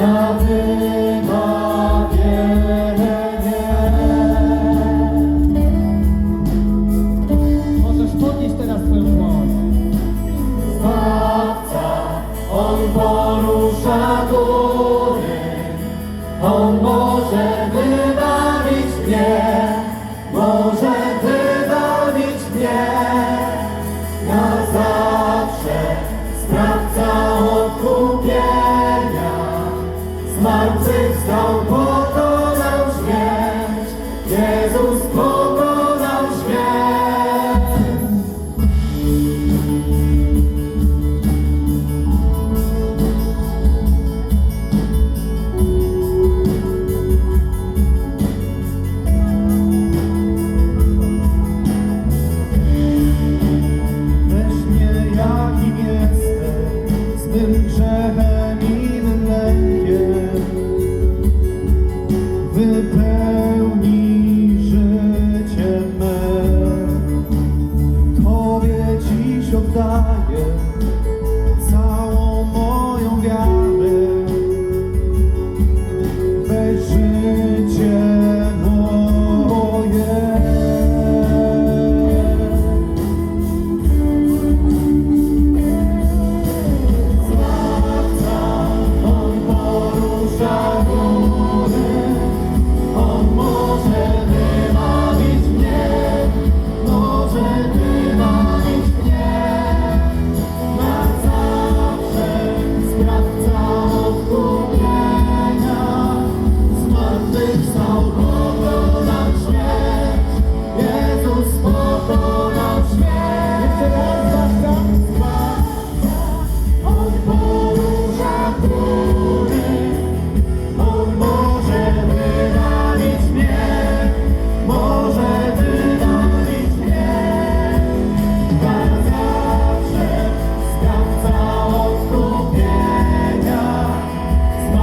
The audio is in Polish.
Amen. Zmartwychwstał, pokonał śmierć, Jezus pokonał śmierć. Weź mnie jakim jestem, z tym grzechem,